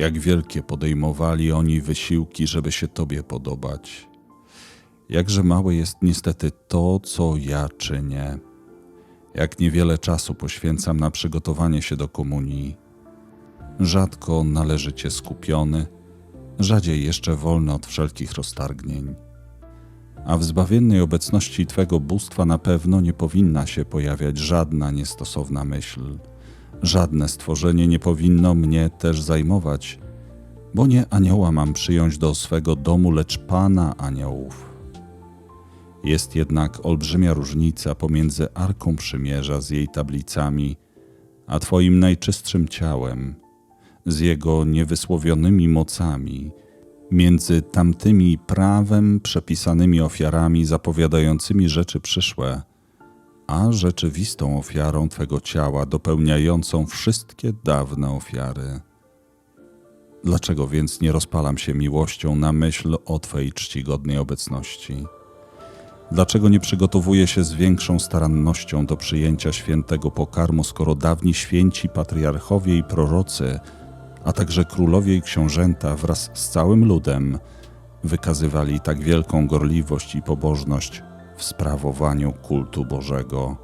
jak wielkie podejmowali oni wysiłki, żeby się Tobie podobać. Jakże małe jest niestety to, co ja czynię. Jak niewiele czasu poświęcam na przygotowanie się do komunii. Rzadko należycie skupiony, rzadziej jeszcze wolny od wszelkich roztargnień. A w zbawiennej obecności Twego bóstwa na pewno nie powinna się pojawiać żadna niestosowna myśl. Żadne stworzenie nie powinno mnie też zajmować, bo nie anioła mam przyjąć do swego domu, lecz Pana aniołów. Jest jednak olbrzymia różnica pomiędzy Arką Przymierza z jej tablicami, a Twoim najczystszym ciałem, z jego niewysłowionymi mocami, między tamtymi prawem przepisanymi ofiarami zapowiadającymi rzeczy przyszłe, a rzeczywistą ofiarą Twego ciała, dopełniającą wszystkie dawne ofiary. Dlaczego więc nie rozpalam się miłością na myśl o Twej czcigodnej obecności? Dlaczego nie przygotowuję się z większą starannością do przyjęcia świętego pokarmu, skoro dawni święci patriarchowie i prorocy, a także królowie i książęta wraz z całym ludem wykazywali tak wielką gorliwość i pobożność w sprawowaniu kultu Bożego?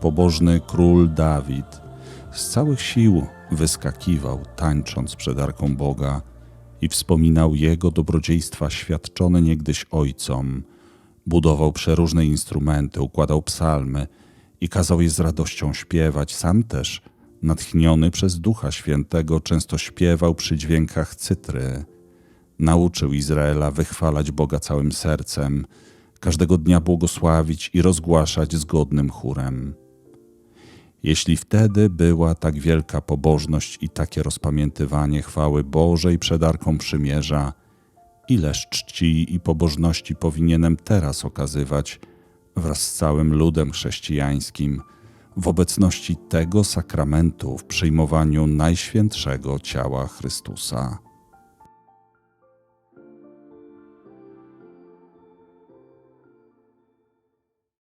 Pobożny król Dawid z całych sił wyskakiwał, tańcząc przed arką Boga i wspominał jego dobrodziejstwa świadczone niegdyś ojcom. Budował przeróżne instrumenty, układał psalmy i kazał je z radością śpiewać. Sam też, natchniony przez Ducha Świętego, często śpiewał przy dźwiękach cytry. Nauczył Izraela wychwalać Boga całym sercem, każdego dnia błogosławić i rozgłaszać zgodnym chórem. Jeśli wtedy była tak wielka pobożność i takie rozpamiętywanie chwały Bożej przed Arką Przymierza, ileż czci i pobożności powinienem teraz okazywać wraz z całym ludem chrześcijańskim w obecności tego sakramentu w przyjmowaniu Najświętszego Ciała Chrystusa.